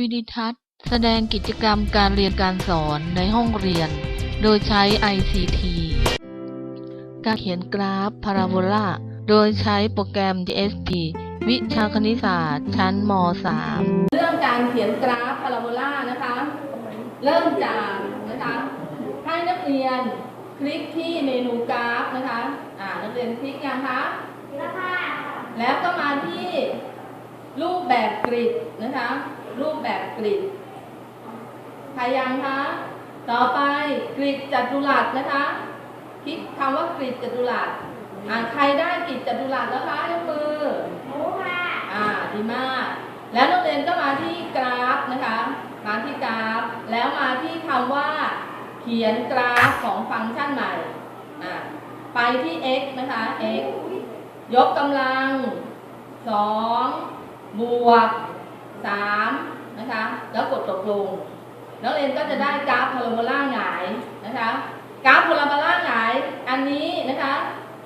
วิดิทัศน์ แสดงกิจกรรมการเรียนการสอนในห้องเรียน โดยใช้ ICT การเขียนกราฟพาราโบลาโดยใช้โปรแกรม DSP วิชาคณิตศาสตร์ชั้นม .3 เรื่องการเขียนกราฟพาราโบลานะคะ เริ่มจากนะคะให้นักเรียนคลิกที่เมนูกราฟนะคะ อ่า นักเรียนคลิกยังคะแล้วก็มาที่รูปแบบกริดนะคะ รูปแบบกริดใครยังคะ ต่อไปกริดจัตุรัสนะคะคลิกคำว่ากริดจัตุรัสอ่าใครได้กริดจัตุรัสแล้วคะยกมืออ่าดีมาก แล้วนักเรียนก็มาที่กราฟนะคะ มาที่กราฟ แล้วมาที่คำว่า เขียนกราฟของฟังก์ชันใหม่อ่าไปที่ x นะคะ x ยกกำลัง2บวก 3นะคะ แล้วกดตกลง นักเรียนก็จะได้กราฟพาราโบลาหงายนะคะ กราฟพาราโบลาหงายอันนี้นะคะ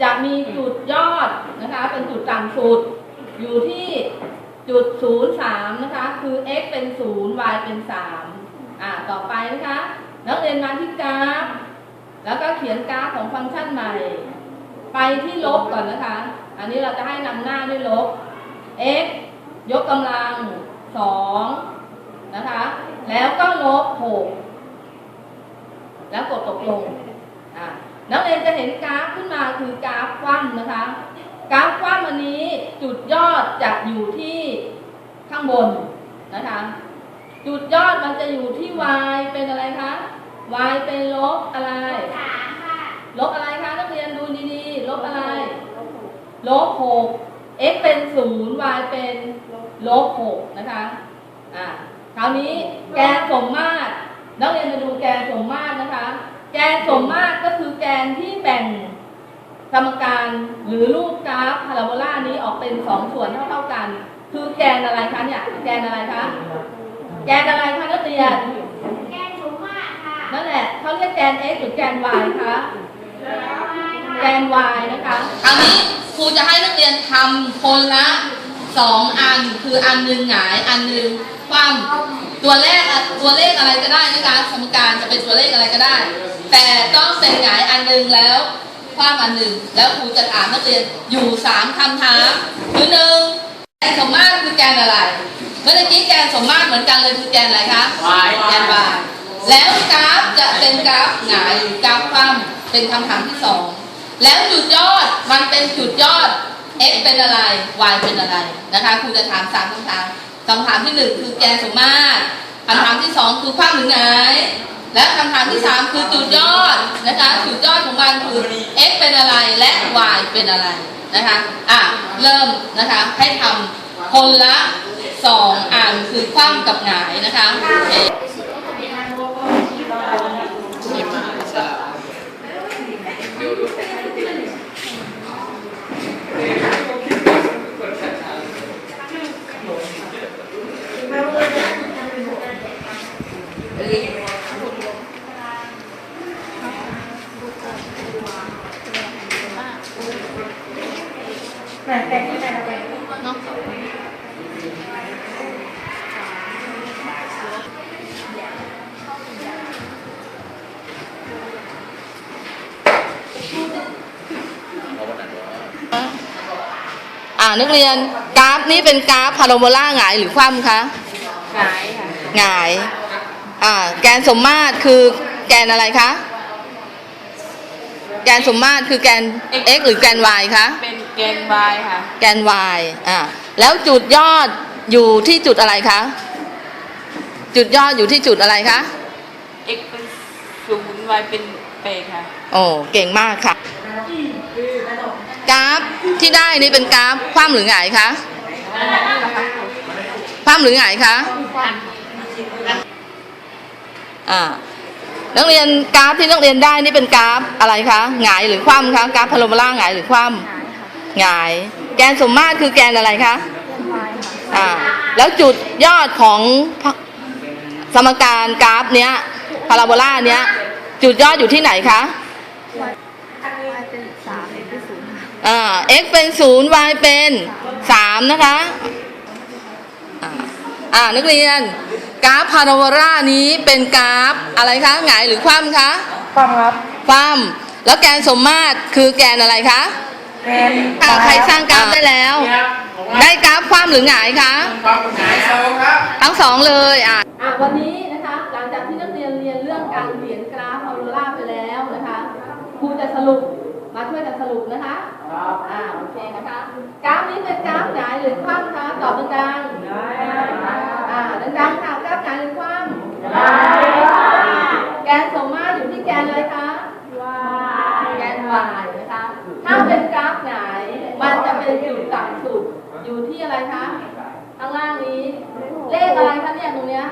จะมีจุดยอดนะคะ เป็นจุดต่ำสุด อยู่ที่จุด 03 นะคะ คือ x เป็น 0 y เป็น 3 อ่า ต่อไปนะคะ นักเรียนมาที่กราฟ แล้วก็เขียนกราฟของฟังก์ชันใหม่ ไปที่ลบก่อนนะคะ อันนี้เราจะให้นำหน้าด้วยลบ x ยกกำลัง 2นะคะ แล้วก็ลบ6แล้วกดตกลงอะนักเรียนจะเห็นกราฟขึ้นมาคือกราฟคว่ำนะคะ กราฟคว่ำอันนี้จุดยอดจะอยู่ที่ข้างบนนะคะ จุดยอดมันจะอยู่ที่ y เป็นอะไรคะ y เป็นลบอะไร ลบอะไรคะนักเรียนดูดีๆ ลบอะไร ลบหก x เป็นศูนย์ y เป็นลบหกนะคะ อ่า คราวนี้แกนสมมาตร นักเรียนมาดูแกนสมมาตรนะคะ แกนสมมาตรก็คือแกนที่แบ่งสมการหรือรูปกราฟพาราโบลานี้ออกเป็นสองส่วนเท่าๆกัน คือแกนอะไรคะเนี่ย แกนอะไรคะ แกนอะไรคะนักเรียนนั่นแหละเขาเรียกแกน x หรือแกน y คะ แกน y นะคะ คราวนี้ครูจะให้นักเรียนทำคนละสองอัน คืออันหนึ่งหงายอันหนึ่งคว่ำตัวเลขอะตัวเลขอะไรก็ได้นะคะสมการจะเป็นตัวเลขอะไรก็ได้ แต่ต้องเป็นหงายอันหนึ่งแล้วคว่ำอันหนึ่งแล้วครูจะถามนักเรียนอยู่สามคำถามคือหนึ่งแกนสมมาตรคือแกนอะไร เมื่อกี้แกนสมมาตรเหมือนกันเลยคือแกนอะไรคะ Y แกน y แล้วกราฟจะเป็นกราฟหงายกราฟคว่ำเป็นคำถามที่สอง แล้วจุดยอดมันเป็นจุดยอด x เป็นอะไร y เป็นอะไรนะคะครูจะถามสามคำถามคำถามที่หนึ่งคือแกนสมมาตรคำถามที่สองคือคว่ำหรือหงและคำถามที่สามคือจุดยอดนะคะจุดยอดของมันคือ x เป็นอะไรและ y เป็นอะไรนะคะอะเริ่มนะคะให้ทำคนละสองอันคือคว่ำกับหงายนะคะโอเค นี่มาสลับเดี๋ยวดู อ่านักเรียนกราฟนี้เป็นกราฟพาราโบลาหงายหรือคว่ำคะหงายค่ะหงายอ่าแกนสมมาตรคือแกนอะไรคะแกนสมมาตรคือแกน x หรือแกน y คะเป็น แกน y ค่ะ แกน y อ่าแล้วจุดยอดอยู่ที่จุดอะไรคะ จุดยอดอยู่ที่จุดอะไรคะ x เป็นศูนย์ y เป็นแปดค่ะ โอ้เก่งมากค่ะ กราฟที่ได้นี่เป็นกราฟคว่ำหรือหงายคะคว่ำหรือหงายคะอ่านักเรียนกราฟที่นักเรียนได้นี่เป็นกราฟอะไรคะหงายหรือคว่ำคะกราฟพาราโบลาหงายหรือคว่ำ หงาย แกนสมมาตรคือแกนอะไรคะอ่าแล้วจุดยอดของสมการกราฟเนี้ยพาราโบลาเนี้ย จุดยอดอยู่ที่ไหนคะอ่า x เป็นศูนย์ y เป็นสามนะคะอ่าอ่านักเรียน กราฟพาราโบลานี้เป็นกราฟอะไรคะหงายหรือคว่ำคะความครับคว่ำแล้วแกนสมมาตรคือแกนอะไรคะ แกนอะใครสร้างกราฟได้แล้ว ได้กราฟคว่ำหรือหงายคะ ความหงายโซครับ ทั้งสองเลยอะ อะวันนี้นะคะหลังจากที่นักเรียนเรียนเรื่องการเขียนกราฟพาโรล่าไปแล้วนะคะครูจะสรุปมาช่วยกันสรุปนะคะอ่าโอเคนะคะกราฟนี้เป็นกราฟหงายหรือคว่ำคะตอบดังๆอ่าดังๆค่ะกราฟหงายหรือคว่ำแกนสมมาตรอยู่ที่แกนอะไรคะแกน y นะคะถ้าเป็นกราฟหงายมัน จะเป็นจุดต่ำสุด อยู่ที่อะไรคะ ข้างล่างนี้ เลขอะไรคะเนี่ยตรงเนี้ย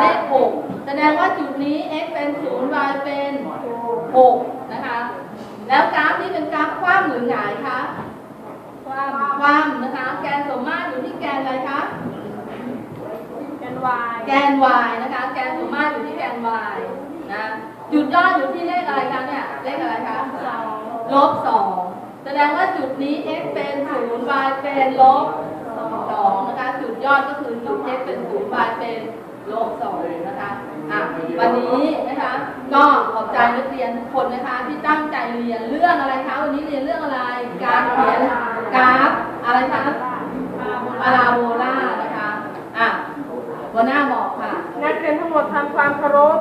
เลขหกแสดงว่าจุดนี้ x เป็นศูนย์ y เป็นหกนะคะ แล้วกราฟนี้เป็นกราฟคว่ำหรือหงายคะคว่ำคว่ำนะคะ แกนสมมาตรอยู่ที่แกนอะไรคะแกน y แกน y นะคะ แกนสมมาตรอยู่ที่แกน y นะจุดยอดอยู่ที่เลขอะไรคะเนี่ย เลขอะไรคะลบสอง แสดงว่าจุดนี้ x เป็น0 y เป็นลบ2นะคะ จุดยอดก็คือจุด x เป็น0 y เป็นลบ2นะคะะวันนี้นะคะ ก็ขอบใจนักเรียนทุกคนนะคะ ที่ตั้งใจเรียนเรื่องอะไรคะวันนี้เรียนเรื่องอะไร การเขียนกราฟอะไรคะปาราโบลานะคะอะหัวหน้าบอกค่ะ นักเรียนทั้งหมดทำความเคารพ